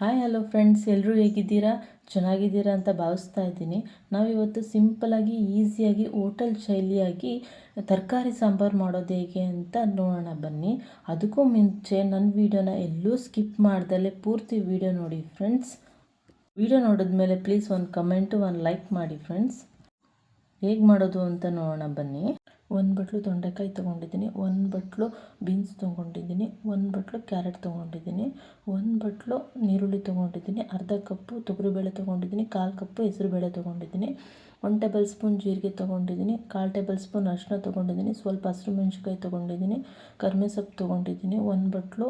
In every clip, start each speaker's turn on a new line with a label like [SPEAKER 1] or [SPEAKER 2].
[SPEAKER 1] Hi hello friends ಎಲ್ಲರೂ ಹೇಗಿದ್ದೀರಾ? ಚೆನ್ನಾಗಿದ್ದೀರಾ ಅಂತ ಭಾವಿಸ್ತಾ ಇದ್ದೀನಿ. ನಾವಿವತ್ತು ಸಿಂಪಲಾಗಿ ಈಸಿಯಾಗಿ ಹೋಟೆಲ್ ಶೈಲಿಯಾಗಿ ತರಕಾರಿ ಸಾಂಬಾರು ಮಾಡೋದು ಹೇಗೆ ಅಂತ ನೋಡೋಣ ಬನ್ನಿ. ಅದಕ್ಕೂ ಮುಂಚೆ ನನ್ನ ವೀಡಿಯೋನ ಎಲ್ಲೂ ಸ್ಕಿಪ್ ಮಾಡ್ದಲೇ ಪೂರ್ತಿ ವೀಡಿಯೋ ನೋಡಿ ಫ್ರೆಂಡ್ಸ್ ವೀಡಿಯೋ ನೋಡಿದ್ಮೇಲೆ ಪ್ಲೀಸ್ ಒಂದು ಕಮೆಂಟು ಒಂದು ಲೈಕ್ ಮಾಡಿ ಫ್ರೆಂಡ್ಸ್ ಹೇಗೆ ಮಾಡೋದು ಅಂತ ನೋಡೋಣ ಬನ್ನಿ. ಒಂದು ಬಟ್ಲು ತೊಂಡೆಕಾಯಿ ತೊಗೊಂಡಿದ್ದೀನಿ, ಒಂದು ಬಟ್ಲು ಬೀನ್ಸ್ ತೊಗೊಂಡಿದ್ದೀನಿ, ಒಂದು ಬಟ್ಲು ಕ್ಯಾರೆಟ್ ತೊಗೊಂಡಿದ್ದೀನಿ, ಒಂದು ಬಟ್ಲು ನೀರುಳ್ಳಿ ತೊಗೊಂಡಿದ್ದೀನಿ, ಅರ್ಧ ಕಪ್ಪು ತೊಗರಿಬೇಳೆ ತೊಗೊಂಡಿದ್ದೀನಿ, ಕಾಲು ಕಪ್ಪು ಹೆಸರುಬೇಳೆ ತೊಗೊಂಡಿದ್ದೀನಿ ಒನ್ ಟೇಬಲ್ ಸ್ಪೂನ್ ಜೀರಿಗೆ ತೊಗೊಂಡಿದ್ದೀನಿ, ಕಾಲು ಟೇಬಲ್ ಸ್ಪೂನ್ ಅರಿಶಿನ ತೊಗೊಂಡಿದ್ದೀನಿ, ಸ್ವಲ್ಪ ಹಸಿರು ಮೆಣಸಿನ್ಕಾಯಿ ತೊಗೊಂಡಿದ್ದೀನಿ ಕರ್ಮೆ ಸೊಪ್ಪು ತೊಗೊಂಡಿದ್ದೀನಿ, ಒಂದು ಬಟ್ಲು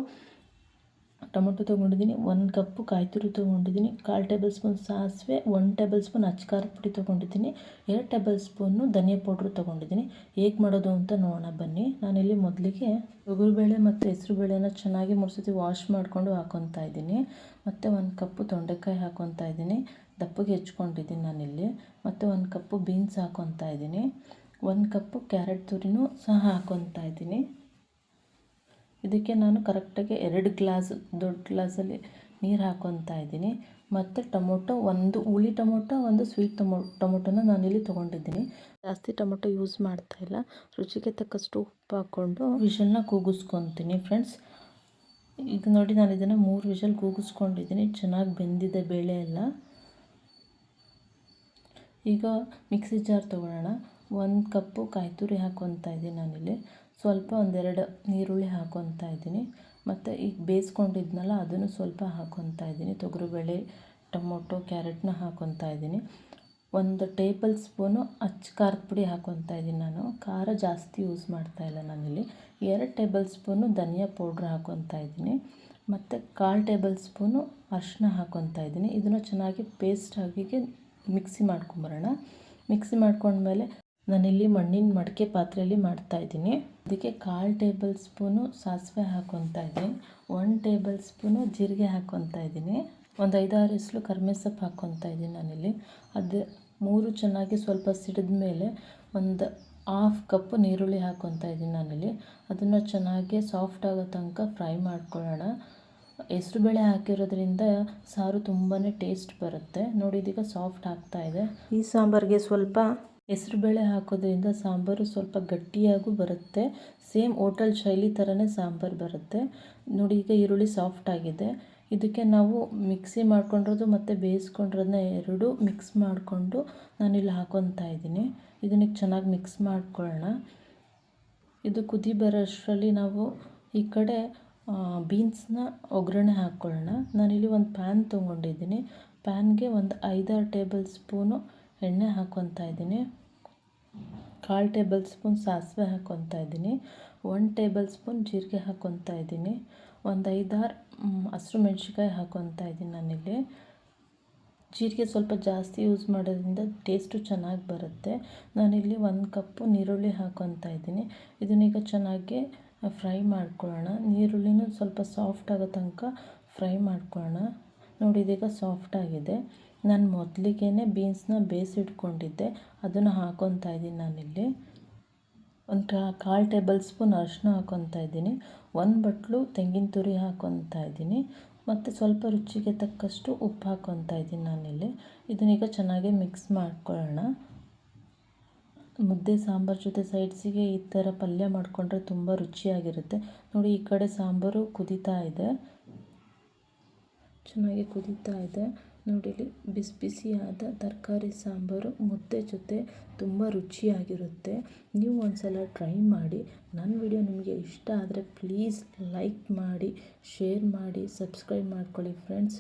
[SPEAKER 1] ಟೊಮೊಟೊ ತೊಗೊಂಡಿದ್ದೀನಿ, ಒಂದು ಕಪ್ಪು ಕಾಯಿ ತುರಿ ತೊಗೊಂಡಿದ್ದೀನಿ, ಕಾಲು ಟೇಬಲ್ ಸ್ಪೂನ್ ಸಾಸಿವೆ ಒನ್ ಟೇಬಲ್ ಸ್ಪೂನ್ ಅಚ್ಕಾರದ ಪುಡಿ ತೊಗೊಂಡಿದ್ದೀನಿ, ಎರಡು ಟೇಬಲ್ ಸ್ಪೂನು ಧನಿಯಾ ಪೌಡ್ರು ತೊಗೊಂಡಿದ್ದೀನಿ. ಹೇಗೆ ಮಾಡೋದು ಅಂತ ನೋಡೋಣ, ಬನ್ನಿ. ನಾನಿಲ್ಲಿ ಮೊದಲಿಗೆ ತೊಗರಿಬೇಳೆ ಮತ್ತು ಹೆಸರುಬೇಳೆನ ಚೆನ್ನಾಗಿ ಮೂರು ಸತಿ ವಾಶ್ ಮಾಡಿಕೊಂಡು ಹಾಕೊತಾ ಇದ್ದೀನಿ. ಮತ್ತು ಒಂದು ಕಪ್ಪು ತೊಂಡೆಕಾಯಿ ಹಾಕೊತಾ ಇದ್ದೀನಿ. ದಪ್ಪಗೆ ಹೆಚ್ಕೊಂಡಿದ್ದೀನಿ ನಾನಿಲ್ಲಿ. ಮತ್ತು ಒಂದು ಕಪ್ಪು ಬೀನ್ಸ್ ಹಾಕೊತಾ ಇದ್ದೀನಿ. ಒಂದು ಕಪ್ಪು ಕ್ಯಾರೆಟ್ ತುರಿನೂ ಸಹ ಹಾಕೊತಾ ಇದ್ದೀನಿ. ಇದಕ್ಕೆ ನಾನು ಕರೆಕ್ಟಾಗಿ ಎರಡು ಗ್ಲಾಸ್, ದೊಡ್ಡ ಗ್ಲಾಸಲ್ಲಿ ನೀರು ಹಾಕೊತ ಇದ್ದೀನಿ. ಮತ್ತು ಟೊಮೊಟೊ ಒಂದು, ಹುಳಿ ಟೊಮೊಟೊ, ಒಂದು ಸ್ವೀಟ್ ಟೊಮೊ, ಟೊಮೊಟೊನ ನಾನಿಲ್ಲಿ ತೊಗೊಂಡಿದ್ದೀನಿ. ಜಾಸ್ತಿ ಟೊಮೊಟೊ ಯೂಸ್ ಮಾಡ್ತಾ ಇಲ್ಲ. ರುಚಿಗೆ ತಕ್ಕಷ್ಟು ಉಪ್ಪು ಹಾಕ್ಕೊಂಡು ವಿಷಲ್ನ ಕೂಗಿಸ್ಕೊತೀನಿ ಫ್ರೆಂಡ್ಸ್. ಈಗ ನೋಡಿ ನಾನು ಇದನ್ನು ಮೂರು ವಿಷಲ್ ಕೂಗಿಸ್ಕೊಂಡಿದ್ದೀನಿ. ಚೆನ್ನಾಗಿ ಬೆಂದಿದೆ, ಬೇಳೆ ಎಲ್ಲ. ಈಗ ಮಿಕ್ಸಿ ಜಾರ್ ತೊಗೊಳ್ಳೋಣ. ಒಂದು ಕಪ್ಪು ಕಾಯಿ ತುರಿ ಹಾಕ್ಕೊತಾ ಇದ್ದೀನಿ ನಾನಿಲ್ಲಿ. ಸ್ವಲ್ಪ ಒಂದೆರಡು ಈರುಳ್ಳಿ ಹಾಕೊತ ಇದ್ದೀನಿ. ಮತ್ತು ಈಗ ಬೇಯಿಸ್ಕೊಂಡಿದ್ನಲ್ಲ, ಅದನ್ನು ಸ್ವಲ್ಪ ಹಾಕೊತಾ ಇದ್ದೀನಿ. ತೊಗರಿಬೇಳೆ, ಟೊಮೊಟೊ, ಕ್ಯಾರೆಟ್ನ ಹಾಕೊತ ಇದ್ದೀನಿ. ಒಂದು ಟೇಬಲ್ ಸ್ಪೂನು ಅಚ್ಚ ಖಾರದ ಪುಡಿ ಹಾಕೊತಾ ಇದ್ದೀನಿ ನಾನು. ಖಾರ ಜಾಸ್ತಿ ಯೂಸ್ ಮಾಡ್ತಾಯಿಲ್ಲ ನಾನಿಲ್ಲಿ. ಎರಡು ಟೇಬಲ್ ಸ್ಪೂನು ಧನಿಯಾ ಪೌಡ್ರ್ ಹಾಕೊತ ಇದ್ದೀನಿ. ಮತ್ತು ಕಾಲು ಟೇಬಲ್ ಸ್ಪೂನು ಅರಿಶಿನ ಹಾಕೊತ ಇದ್ದೀನಿ. ಇದನ್ನು ಚೆನ್ನಾಗಿ ಪೇಸ್ಟ್ ಆಗಿ ಮಿಕ್ಸಿ ಮಾಡ್ಕೊಂಬರೋಣ. ಮಿಕ್ಸಿ ಮಾಡ್ಕೊಂಡ್ಮೇಲೆ ನಾನಿಲ್ಲಿ ಮಣ್ಣಿನ ಮಡಿಕೆ ಪಾತ್ರೆಯಲ್ಲಿ ಮಾಡ್ತಾಯಿದ್ದೀನಿ ಅದಕ್ಕೆ ಕಾಲು ಟೇಬಲ್ ಸ್ಪೂನು ಸಾಸಿವೆ ಹಾಕ್ಕೊತಾ ಇದ್ದೀನಿ. ಒನ್ ಟೇಬಲ್ ಸ್ಪೂನು ಜೀರಿಗೆ ಹಾಕ್ಕೊತಾ ಇದ್ದೀನಿ. ಒಂದು ಐದಾರು ಎಸ್ಲು ಕರ್ಮೆ ಸೊಪ್ಪು ಹಾಕ್ಕೊತಾ ಇದ್ದೀನಿ ನಾನಿಲ್ಲಿ. ಅದು ಮೂರು ಚೆನ್ನಾಗಿ ಸ್ವಲ್ಪ ಸಿಡಿದ ಮೇಲೆ ಒಂದು ಹಾಫ್ ಕಪ್ ನೀರುಳ್ಳಿ ಹಾಕ್ಕೊತಾ ಇದ್ದೀನಿ ನಾನಿಲ್ಲಿ. ಅದನ್ನು ಚೆನ್ನಾಗಿ ಸಾಫ್ಟ್ ಆಗೋ ತನಕ ಫ್ರೈ ಮಾಡ್ಕೊಳ್ಳೋಣ. ಹೆಸ್ರುಬೇಳೆ ಹಾಕಿರೋದ್ರಿಂದ ಸಾರು ತುಂಬಾ ಟೇಸ್ಟ್ ಬರುತ್ತೆ. ನೋಡಿ, ಇದೀಗ ಸಾಫ್ಟ್ ಆಗ್ತಾ ಇದೆ. ಈ ಸಾಂಬಾರಿಗೆ ಸ್ವಲ್ಪ ಹೆಸ್ರುಬೇಳೆ ಹಾಕೋದ್ರಿಂದ ಸಾಂಬಾರು ಸ್ವಲ್ಪ ಗಟ್ಟಿಯಾಗೂ ಬರುತ್ತೆ. ಸೇಮ್ ಓಟೆಲ್ ಶೈಲಿ ಥರನೇ ಸಾಂಬಾರು ಬರುತ್ತೆ. ನೋಡಿ, ಈಗ ಈರುಳ್ಳಿ ಸಾಫ್ಟ್ ಆಗಿದೆ. ಇದಕ್ಕೆ ನಾವು ಮಿಕ್ಸಿ ಮಾಡ್ಕೊಂಡಿರೋದು ಮತ್ತು ಬೇಯಿಸ್ಕೊಂಡಿರೋದನ್ನ ಎರಡೂ ಮಿಕ್ಸ್ ಮಾಡಿಕೊಂಡು ನಾನಿಲ್ಲಿ ಹಾಕೊತಾ ಇದ್ದೀನಿ. ಇದನ್ನ ಚೆನ್ನಾಗಿ ಮಿಕ್ಸ್ ಮಾಡ್ಕೊಳ್ಳೋಣ. ಇದು ಕುದಿ ಬರೋ ಅಷ್ಟರಲ್ಲಿ ನಾವು ಈ ಕಡೆ ಬೀನ್ಸ್ನ ಒಗ್ಗರಣೆ ಹಾಕ್ಕೊಳ್ಳೋಣ ನಾನಿಲ್ಲಿ ಒಂದು ಪ್ಯಾನ್ ತೊಗೊಂಡಿದ್ದೀನಿ. ಪ್ಯಾನ್ಗೆ ಒಂದು ಐದಾರು ಟೇಬಲ್ ಸ್ಪೂನು ಎಣ್ಣೆ ಹಾಕ್ಕೊತ ಇದ್ದೀನಿ. ಕಾಲು ಟೇಬಲ್ ಸ್ಪೂನ್ ಸಾಸಿವೆ ಹಾಕ್ಕೊತ ಇದ್ದೀನಿ. ಒನ್ ಟೇಬಲ್ ಸ್ಪೂನ್ ಜೀರಿಗೆ ಹಾಕ್ಕೊತ ಇದ್ದೀನಿ. ಒಂದು ಐದಾರು ಹಸಿರು ಮೆಣ್ಸಿನ್ಕಾಯಿ ಹಾಕ್ಕೊತ ಇದ್ದೀನಿ ನಾನಿಲ್ಲಿ. ಜೀರಿಗೆ ಸ್ವಲ್ಪ ಜಾಸ್ತಿ ಯೂಸ್ ಮಾಡೋದ್ರಿಂದ ಟೇಸ್ಟು ಚೆನ್ನಾಗಿ ಬರುತ್ತೆ. ನಾನಿಲ್ಲಿ ಒಂದು ಕಪ್ಪು ನೀರುಳ್ಳಿ ಹಾಕ್ಕೊತ ಇದ್ದೀನಿ. ಇದನ್ನೀಗ ಚೆನ್ನಾಗಿ ಫ್ರೈ ಮಾಡ್ಕೊಳ್ಳೋಣ. ನೀರುಳ್ಳಿನೂ ಸ್ವಲ್ಪ ಸಾಫ್ಟ್ ಆಗೋ ತನಕ ಫ್ರೈ ಮಾಡ್ಕೊಳ್ಳೋಣ. ನೋಡಿ, ಇದೀಗ ಸಾಫ್ಟ್ ಆಗಿದೆ. ನಾನು ಮೊದಲಿಗೆ ಬೀನ್ಸ್ನ ಬೇಯಿಸಿಟ್ಕೊಂಡಿದ್ದೆ ಅದನ್ನು ಹಾಕ್ಕೊತಾ ಇದ್ದೀನಿ ನಾನಿಲ್ಲಿ. ಒಂದು ಕಾಲು ಟೇಬಲ್ ಸ್ಪೂನ್ ಅರಿಶಿನ ಹಾಕ್ಕೊತಾ ಇದ್ದೀನಿ. ಒಂದು ಬಟ್ಲು ತೆಂಗಿನ ತುರಿ ಹಾಕ್ಕೊತಾ ಇದ್ದೀನಿ. ಮತ್ತು ಸ್ವಲ್ಪ ರುಚಿಗೆ ತಕ್ಕಷ್ಟು ಉಪ್ಪು ಹಾಕ್ಕೊತಾ ಇದ್ದೀನಿ ನಾನಿಲ್ಲಿ. ಇದನ್ನೀಗ ಚೆನ್ನಾಗಿ ಮಿಕ್ಸ್ ಮಾಡ್ಕೊಳ್ಳೋಣ. ಮುದ್ದೆ ಸಾಂಬಾರು ಜೊತೆ ಸೈಡ್ಸಿಗೆ ಈ ಥರ ಪಲ್ಯ ಮಾಡಿಕೊಂಡ್ರೆ ತುಂಬ ರುಚಿಯಾಗಿರುತ್ತೆ. ನೋಡಿ ಈ ಕಡೆ ಸಾಂಬಾರು ಕುದೀತಾ ಇದೆ. ಚೆನ್ನಾಗಿ ಕುದೀತಾ ಇದೆ. ನೋಡಿಲಿ ಬಿಸಿ ಬಿಸಿಯಾದ ತರಕಾರಿ ಸಾಂಬಾರು, ಮುದ್ದೆ ಜೊತೆ ತುಂಬ ರುಚಿಯಾಗಿರುತ್ತೆ. ನೀವು ಒಂದ್ಸಲ ಟ್ರೈ ಮಾಡಿ. ನನ್ನ ವಿಡಿಯೋ ನಿಮಗೆ ಇಷ್ಟ ಆದರೆ ಪ್ಲೀಸ್ ಲೈಕ್ ಮಾಡಿ, ಶೇರ್ ಮಾಡಿ, ಸಬ್ಸ್ಕ್ರೈಬ್ ಮಾಡ್ಕೊಳ್ಳಿ ಫ್ರೆಂಡ್ಸ್.